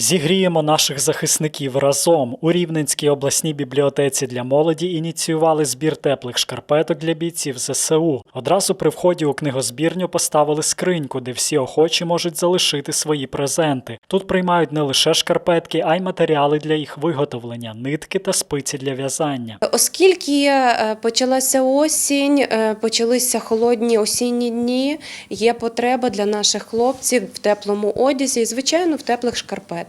Зігріємо наших захисників разом. У Рівненській обласній бібліотеці для молоді ініціювали збір теплих шкарпеток для бійців ЗСУ. Одразу при вході у книгозбірню поставили скриньку, де всі охочі можуть залишити свої презенти. Тут приймають не лише шкарпетки, а й матеріали для їх виготовлення, нитки та спиці для в'язання. Оскільки е, почалася осінь, е, почалися холодні осінні дні, є потреба для наших хлопців в теплому одязі і, звичайно, в теплих шкарпетках.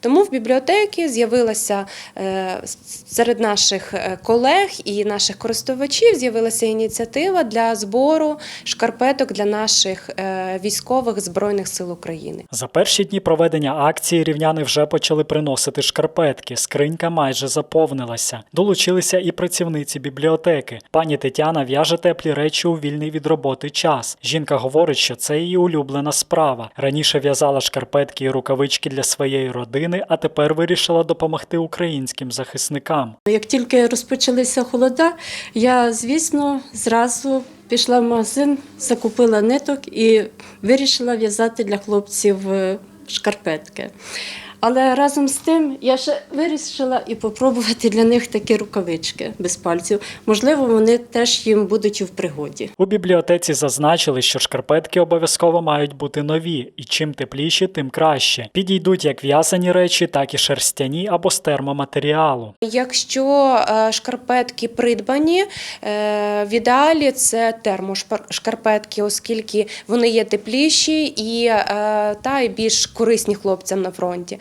Тому в бібліотеці з'явилася е, серед наших е, колег і наших користувачів з'явилася ініціатива для збору шкарпеток для наших е, військових збройних сил України. За перші дні проведення акції рівняни вже почали приносити шкарпетки. Скринька майже заповнилася. Долучилися і працівниці бібліотеки. Пані Тетяна в'яже теплі речі у вільний від роботи час. Жінка говорить, що це її улюблена справа. Раніше в'язала шкарпетки і рукавички для своєї родини, а тепер вирішила допомогти українським захисникам. Як тільки розпочалися холода, я, звісно, зразу пішла в магазин, закупила ниток і вирішила в'язати для хлопців е, шкарпетки. Але разом з тим я ще вирішила і попробувати для них такі рукавички без пальців. Можливо, вони теж їм будуть і в пригоді. У бібліотеці зазначили, що шкарпетки обов'язково мають бути нові, і чим тепліші, тим краще. Підійдуть як в'язані речі, так і шерстяні або з термоматеріалу. Якщо е, шкарпетки придбані, е, в ідеалі це термошкарпетки, оскільки вони є тепліші і, е, та, і більш корисні хлопцям на фронті.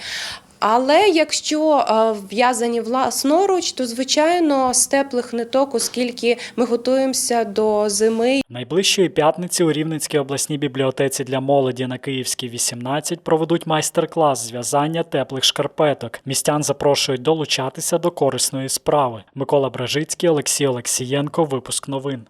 Але якщо е, в'язані власноруч, то звичайно з теплих ниток, оскільки ми готуємося до зими Найближчої п'ятниці у Рівненській обласній бібліотеці для молоді на Київській 18 проведуть майстер-клас з в'язання теплих шкарпеток. Містян запрошують долучатися до корисної справи. Микола Бражицький, Олексій Олексієнко. Випуск новин.